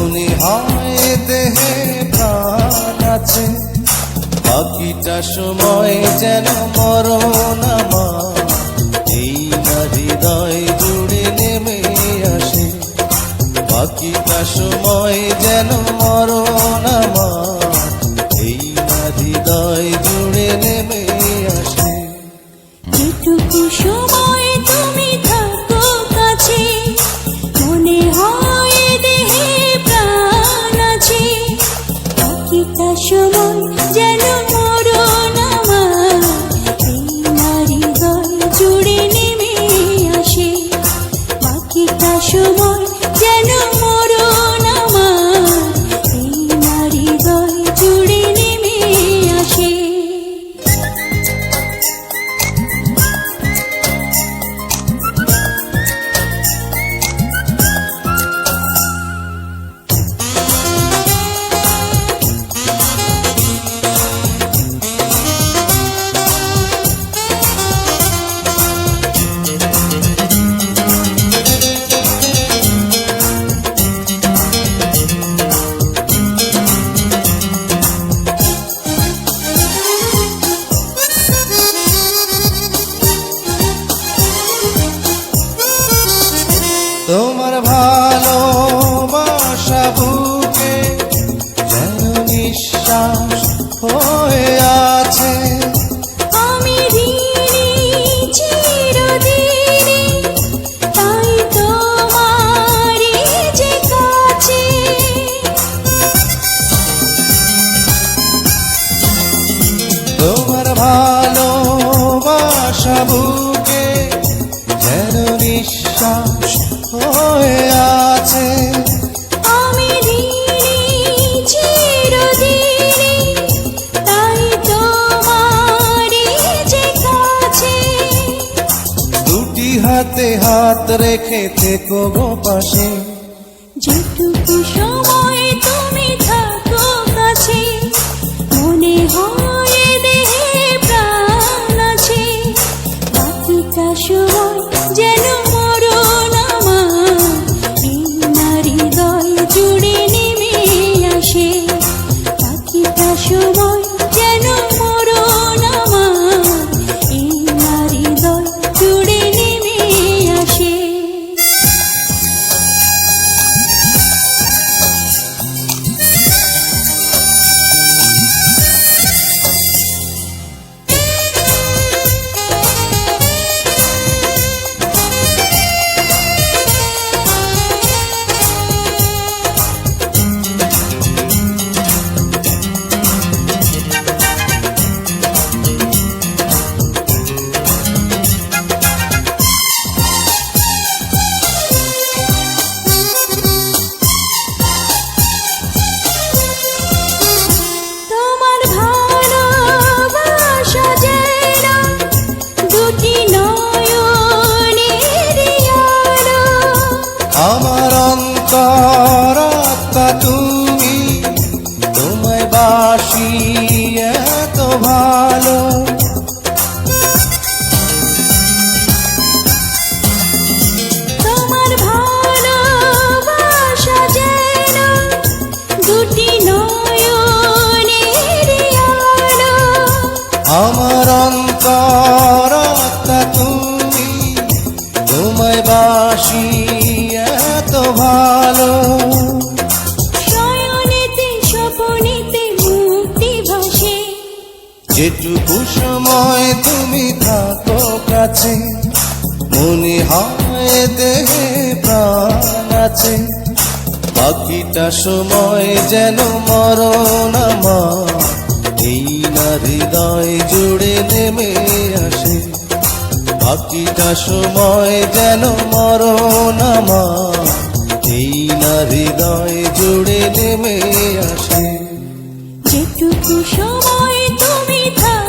মনে হয় দেহে প্রাণ আছে। বাকিটা সময় যেন মরণ আমার। এই না হৃদয় জুড়ে নেমে আসে। বাকিটা সময় যেন মরণ আমার। এই না হৃদয় জুড়ে নেমে আসে। এটুকু সময় সময় যেন তোমার ভালোবাসা বুকে যেন নিঃশ্বাস হয়ে আছে। হাতে হাত রেখে থেকো গো পাশে। যেটুকু সময় বাকিটা তুমি তোমায় বাসি এত ভালো। আমার অন্তর তুমি তোমায় বাসি যেটুকু সময় তুমি থাকো কাছে, মনে হয় দেহে প্রাণ আছে। বাকিটা সময় যেন মরণ এই না হৃদয় জুড়ে নেমে আসে। বাকিটা সময় যেন মরণ এই না হৃদয় জুড়ে নেমে আসে। যেটুকু সময় তুমি